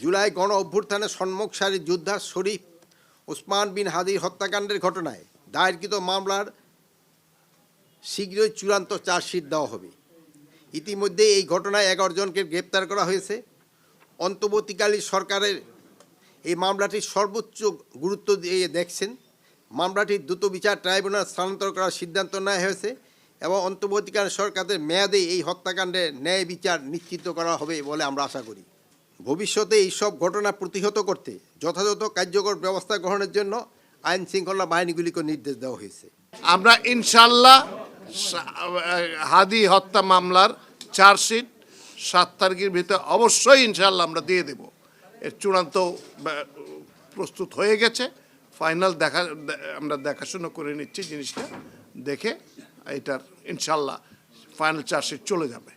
জুলাই গণ অভ্যুত্থানে সম্মুখ সারির যোদ্ধা শরীফ ওসমান বিন হাদির হত্যাকাণ্ডের ঘটনায় দায়েরকৃত মামলার শীঘ্রই চূড়ান্ত চার্জশিট দেওয়া হবে। ইতিমধ্যে এই ঘটনায় এগারো জনকে গ্রেপ্তার করা হয়েছে। অন্তর্বর্তীকালীন সরকারের এই মামলাটির সর্বোচ্চ গুরুত্ব দিয়ে দেখছেন। মামলাটি দ্রুত বিচার ট্রাইব্যুনাল স্থানান্তর করার সিদ্ধান্ত নেওয়া হয়েছে এবং অন্তর্বর্তীকালীন সরকারের মেয়াদে এই হত্যাকাণ্ডের ন্যায় বিচার নিশ্চিত করা হবে বলে আমরা আশা করি। ভবিষ্যতে এইসব ঘটনা প্রতিহত করতে যথাযথ কার্যকর ব্যবস্থা গ্রহণের জন্য আইন শৃঙ্খলা বাহিনীগুলিকে নির্দেশ দেওয়া হয়েছে। আমরা ইনশাল্লাহ হাদি হত্যা মামলার চার্জশিট সাত তারিখের ভিতরে অবশ্যই ইনশাল্লাহ আমরা দিয়ে দেব। এর চূড়ান্ত প্রস্তুত হয়ে গেছে। ফাইনাল দেখা আমরা দেখাশোনা করে নিচ্ছি জিনিসটা, দেখে এটার ইনশাল্লাহ ফাইনাল চার্জশিট চলে যাবে।